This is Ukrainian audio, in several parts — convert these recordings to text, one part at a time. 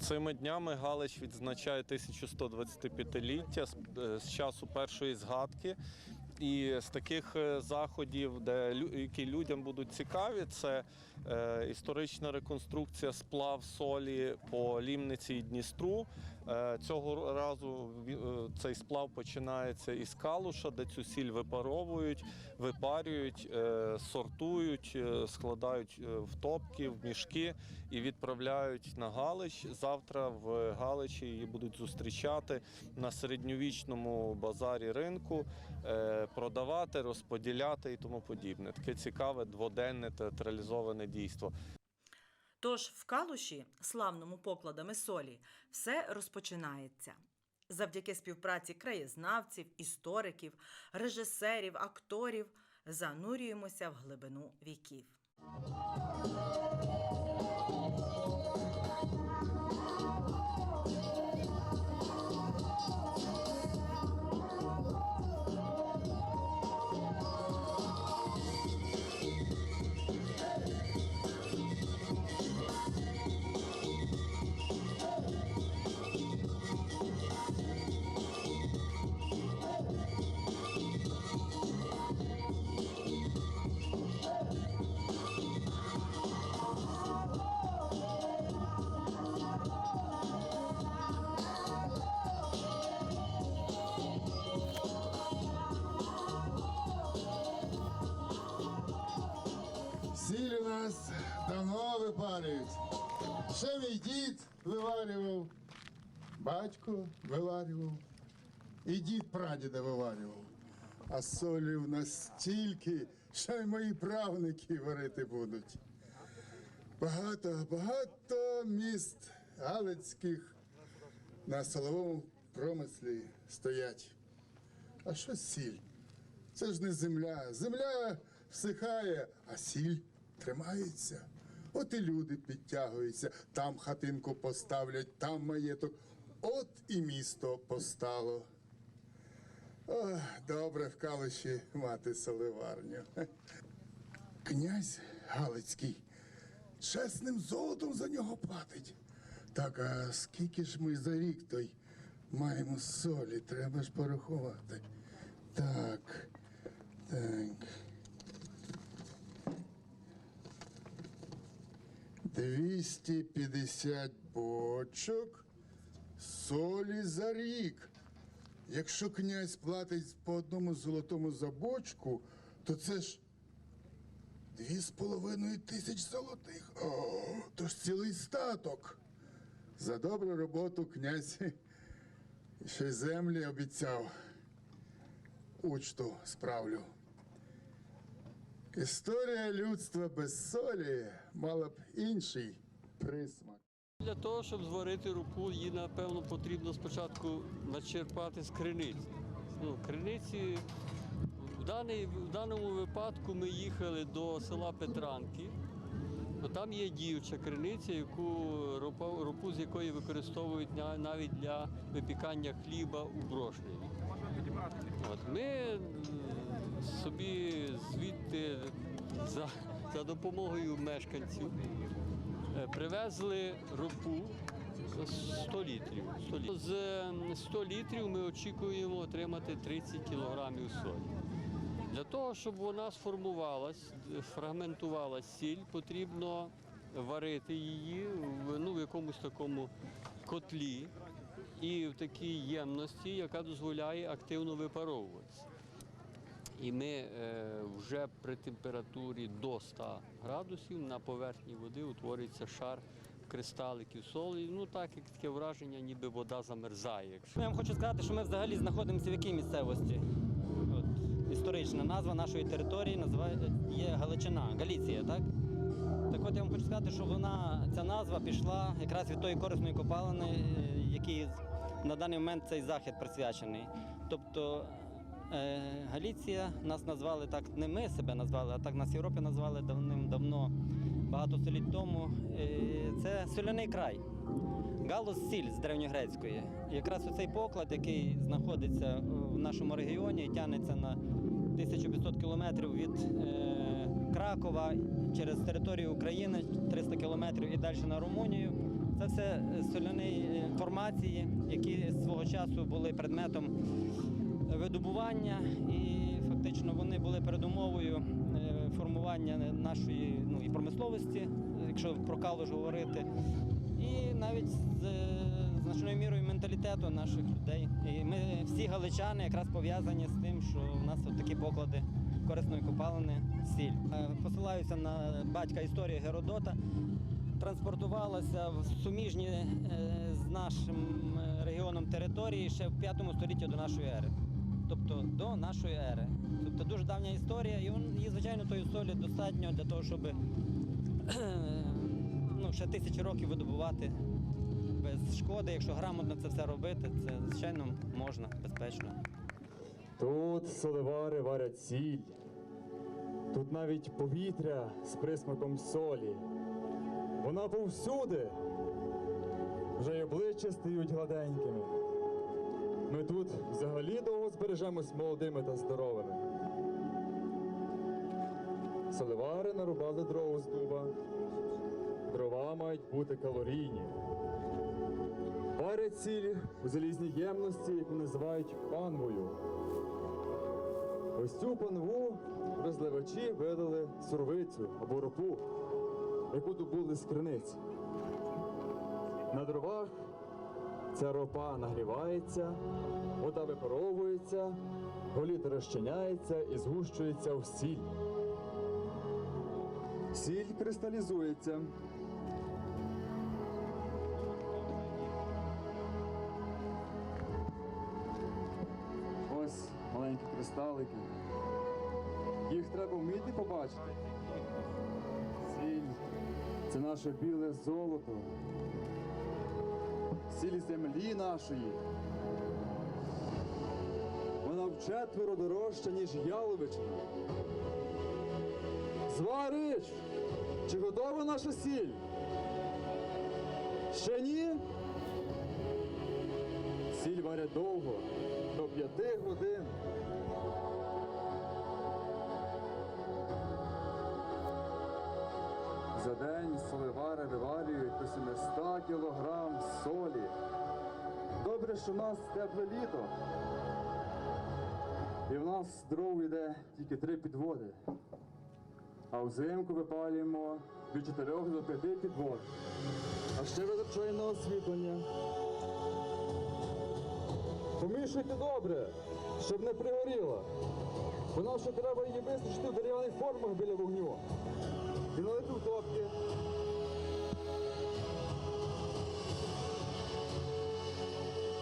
Цими днями Галич відзначає 1125-ліття з, е, часу першої згадки. І з таких е, заходів, де які людям будуть цікаві, це е, історична реконструкція сплав солі по Лімниці і Дністру. Е, цього разу е, цей сплав починається із Калуша, де цю сіль випаровують, випарюють, е, сортують, складають в топки, в мішки і відправляють на Галич. Завтра в Галичі її будуть зустрічати на середньовічному базарі ринку, продавати, розподіляти і тому подібне. Таке цікаве дводенне театралізоване дійство. Тож в Калуші, славному покладами солі, все розпочинається. Завдяки співпраці краєзнавців, істориків, режисерів, акторів занурюємося в глибину віків. Батько виварював, і дід прадіда виварював. А солі в нас стільки, що й мої правники варити будуть. Багато, багато міст галицьких на соловому промислі стоять. А що сіль? Це ж не земля. Земля всихає, а сіль тримається. От і люди підтягуються, там хатинку поставлять, там маєток. От і місто постало. О, добре в Калиші мати соливарню. Князь Галицький чесним золотом за нього платить. Так, а скільки ж ми за рік той маємо солі, треба ж порахувати. Так, так. Двісті п'ятдесят бочок солі за рік. Якщо князь платить по одному золотому за бочку, то це ж дві з половиною тисяч золотих. О, то ж цілий статок. За добру роботу князь ще й землі обіцяв. Учту справлю. Історія людства без солі мала б інший присмак. Для того, щоб зварити рупу, її, напевно, потрібно спочатку начерпати з криниці. Ну, криниці в, даний, в даному випадку ми їхали до села Петранки. Бо там є діюча криниця, яку ропу з якої використовують навіть для випікання хліба у брошневі. От ми собі звідти за, за допомогою мешканців Привезли ропу 100 літрів. 100 літрів. З ем, 100 літрів ми очікуємо отримати 30 кілограмів солі. Для того, щоб вона сформувалась, фрагментувалась сіль, потрібно варити її в, ну, в якомусь такому котлі і в такій ємності, яка дозволяє активно випаровуватися. І ми е, вже при температурі до 100 градусів на поверхні води утворюється шар кристаликів солі. Ну так, як таке враження, ніби вода замерзає. Якщо Я вам хочу сказати, що ми взагалі знаходимося в якій місцевості. От, історична назва нашої території називає, є Галичина, Галіція, так? Так от я вам хочу сказати, що вона, ця назва пішла якраз від тої корисної копалини, е, якій на даний момент цей захід присвячений. Тобто Галіція нас назвали так, не ми себе назвали, а так нас Європі назвали давним-давно, багато століть тому. Е, це соляний край. Галус сіль з древньогрецької. Якраз оцей поклад, який знаходиться в нашому регіоні і тягнеться на 1500 кілометрів від е, Кракова через територію України, 300 кілометрів і далі на Румунію. Це все е, соляні формації, які свого часу були предметом видобування, і фактично вони були передумовою е, формування нашої ну, і промисловості, якщо про Калуш говорити, і навіть з е, значною мірою менталітету наших людей. І ми всі галичани якраз пов'язані з тим, що в нас от такі поклади корисної копалини сіль. Е, Посилаюся на батька історії Геродота. Транспортувалася в суміжні з нашим регіоном території ще в 5 столітті до нашої ери. Тобто до нашої ери. Тобто дуже давня історія, і її, звичайно, тої солі достатньо для того, щоб ну, ще тисячі років видобувати без шкоди. Якщо грамотно це все робити, це звичайно можна безпечно. Тут соливари варять сіль. Тут навіть повітря з присмаком солі. Вона повсюди. Вже й обличчя стають гладенькими. Тут взагалі довго збережемось молодими та здоровими. Соливари нарубали дров з дуба. Дрова мають бути калорійні. Варять сіль у залізній ємності, яку називають панвою. Ось цю панву розливачі видали сурвицю або ропу, яку добули з криниць. На дровах ця ропа нагрівається, вода випаровується, голіт розчиняється і згущується в сіль. Сіль кристалізується. Ось маленькі кристалики. Їх треба вміти побачити. Сіль це наше біле золото. Сіль землі нашої. Вона вчетверо дорожча, ніж яловичина. Зварич! Чи готова наша сіль? Ще ні? Сіль варять довго, до п'яти За день соливари виварюють до 700 кілограм солі. Добре, що в нас тепле літо. І в нас дров йде тільки три підводи. А взимку випалюємо від 4 до 5 підвод. А ще витрачає на освітлення. Помішуйте добре, щоб не пригоріла. Бо нам ще треба її висушити в дерев'яних формах біля вогню. І налити в топки.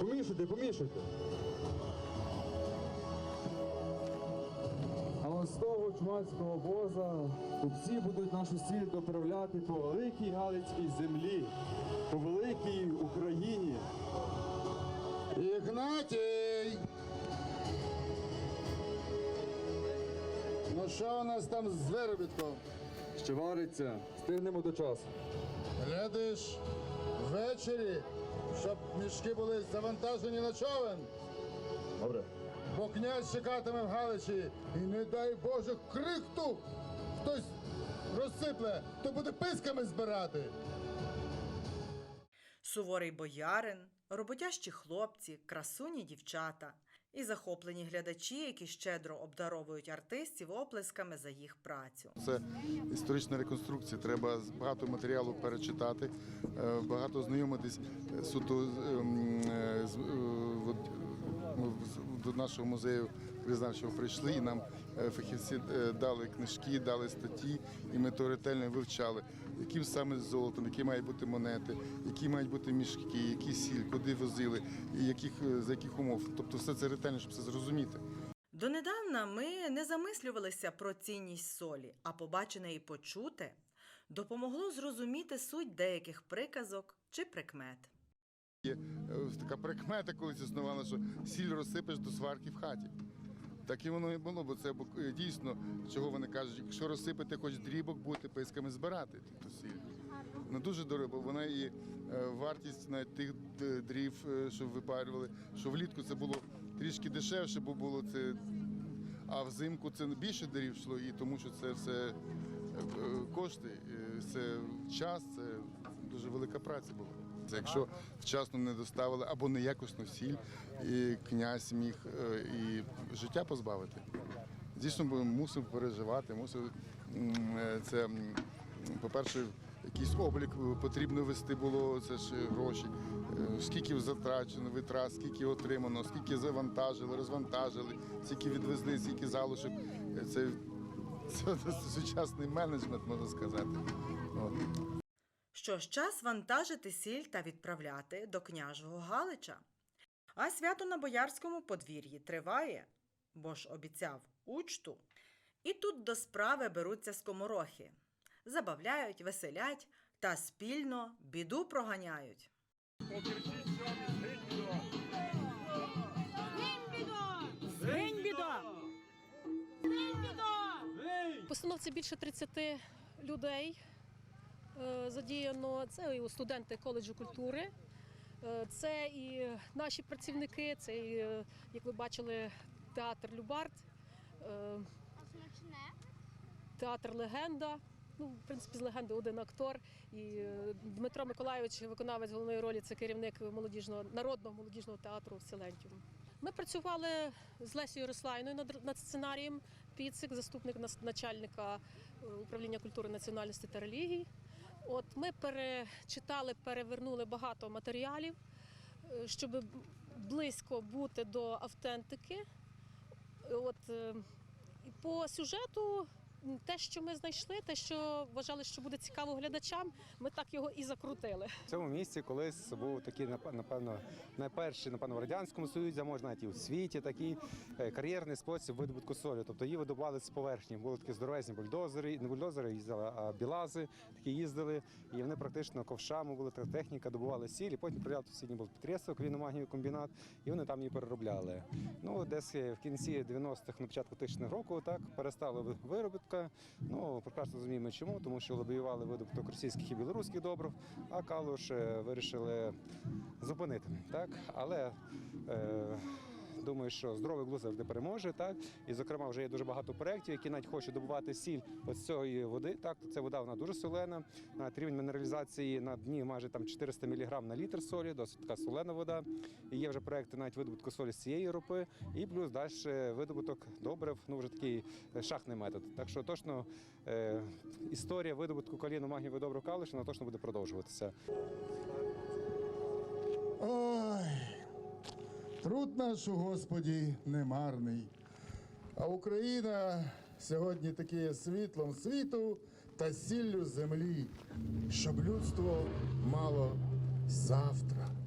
Помішуйте, помішуйте. А з того чумацького воза купці будуть нашу сіль доправляти по великій Галицькій землі, по великій Україні. Ігнатій! Ну що у нас там з виробітком? Ще вариться, стигнемо до часу. Глядиш, ввечері, щоб мішки були завантажені на човен, Добре. бо князь чекатиме в Галичі. І не дай Боже крихту! Хтось розсипле, то буде писками збирати. Суворий боярин, роботящі хлопці, красуні дівчата і захоплені глядачі, які щедро обдаровують артистів оплесками за їх працю. Це історична реконструкція. Треба багато матеріалу перечитати, е, багато знайомитись е, суто з, ем, е, ми до нашого музею краєзнавчого прийшли, і нам фахівці дали книжки, дали статті, і ми то ретельно вивчали, яким саме золотом, які мають бути монети, які мають бути мішки, які сіль, куди возили, і яких, е, за яких умов. Тобто все це ретельно, щоб це зрозуміти. Донедавна ми не замислювалися про цінність солі, а побачене і почуте допомогло зрозуміти суть деяких приказок чи прикмет. Е, Така прикмета колись існувала, що сіль розсипеш до сварки в хаті. Так і воно і було, бо це е, дійсно, чого вони кажуть, якщо розсипати хоч дрібок, будете писками збирати ту сіль. Вона дуже дорога, бо вона і е, вартість навіть тих д- дрів, е, що випарювали, що влітку це було трішки дешевше, бо було це. А взимку це більше дрів йшло, і тому що це все е, е, кошти, е, це час, це дуже велика праця була. Якщо вчасно не доставили або неякісну сіль, і князь міг е, і життя позбавити. Дійсно, ми мусимо переживати, мусимо м, е, це, по-перше, якийсь облік потрібно вести було, це ж гроші. Е, Скільки затрачено витрат, скільки отримано, скільки завантажили, розвантажили, скільки відвезли, скільки залишок. Це, це сучасний менеджмент, можна сказати. Що ж час вантажити сіль та відправляти до княжого Галича. А свято на боярському подвір'ї триває, бо ж обіцяв учту. І тут до справи беруться скоморохи. Забавляють, веселять та спільно біду проганяють. Постановці більше 30 людей задіяно. Це і студенти коледжу культури, е, це і наші працівники, це і, е, як ви бачили, театр Любард, е, театр Легенда. Ну, в принципі, з легенди один актор. І е, Дмитро Миколайович, виконавець головної ролі, це керівник молодіжного народного молодіжного театру Силентіум. Ми працювали з Лесією Рослайною над, над сценарієм Піцик, заступник начальника е, управління культури, національності та релігій. От ми перечитали, перевернули багато матеріалів, е, щоб близько бути до автентики. От е, по сюжету. Те, що ми знайшли, те, що вважали, що буде цікаво глядачам, ми так його і закрутили. В цьому місці колись був такий, напевно, найперший, напевно, в Радянському Союзі, а може навіть і у світі, такий е, кар'єрний спосіб видобутку солі. Тобто її видобували з поверхні. Були такі здоровезні бульдозери, не бульдозери їздили, а білази такі їздили. І вони практично ковшами була така техніка, добували сіль, і потім приїжджав сусідній був підприємство, квіномагнівий комбінат, і вони там її переробляли. Ну, десь е, в кінці 90-х, на початку 2000 року, так перестала ви- виробітка. Ну, прекрасно розуміємо, чому, тому що лобіювали видобуток російських і білоруських добрив, а калуш е, вирішили зупинити. Так? Але е, думаю, що здоровий глузд завжди переможе. Так? І, зокрема, вже є дуже багато проєктів, які навіть хочуть добувати сіль з цієї води. Так? Ця вода вона дуже солена. Навіть рівень мінералізації на дні майже там 400 мг на літр солі, досить така солена вода. І є вже проекти навіть видобутку солі з цієї ропи, і плюс далі видобуток добрив, ну вже такий е, шахтний метод. Так що точно е, історія видобутку коліну магнієвого добрив калиш, вона точно буде продовжуватися. Ой, труд наш у Господі немарний. А Україна сьогодні таке світлом світу та сіллю землі, щоб людство мало завтра.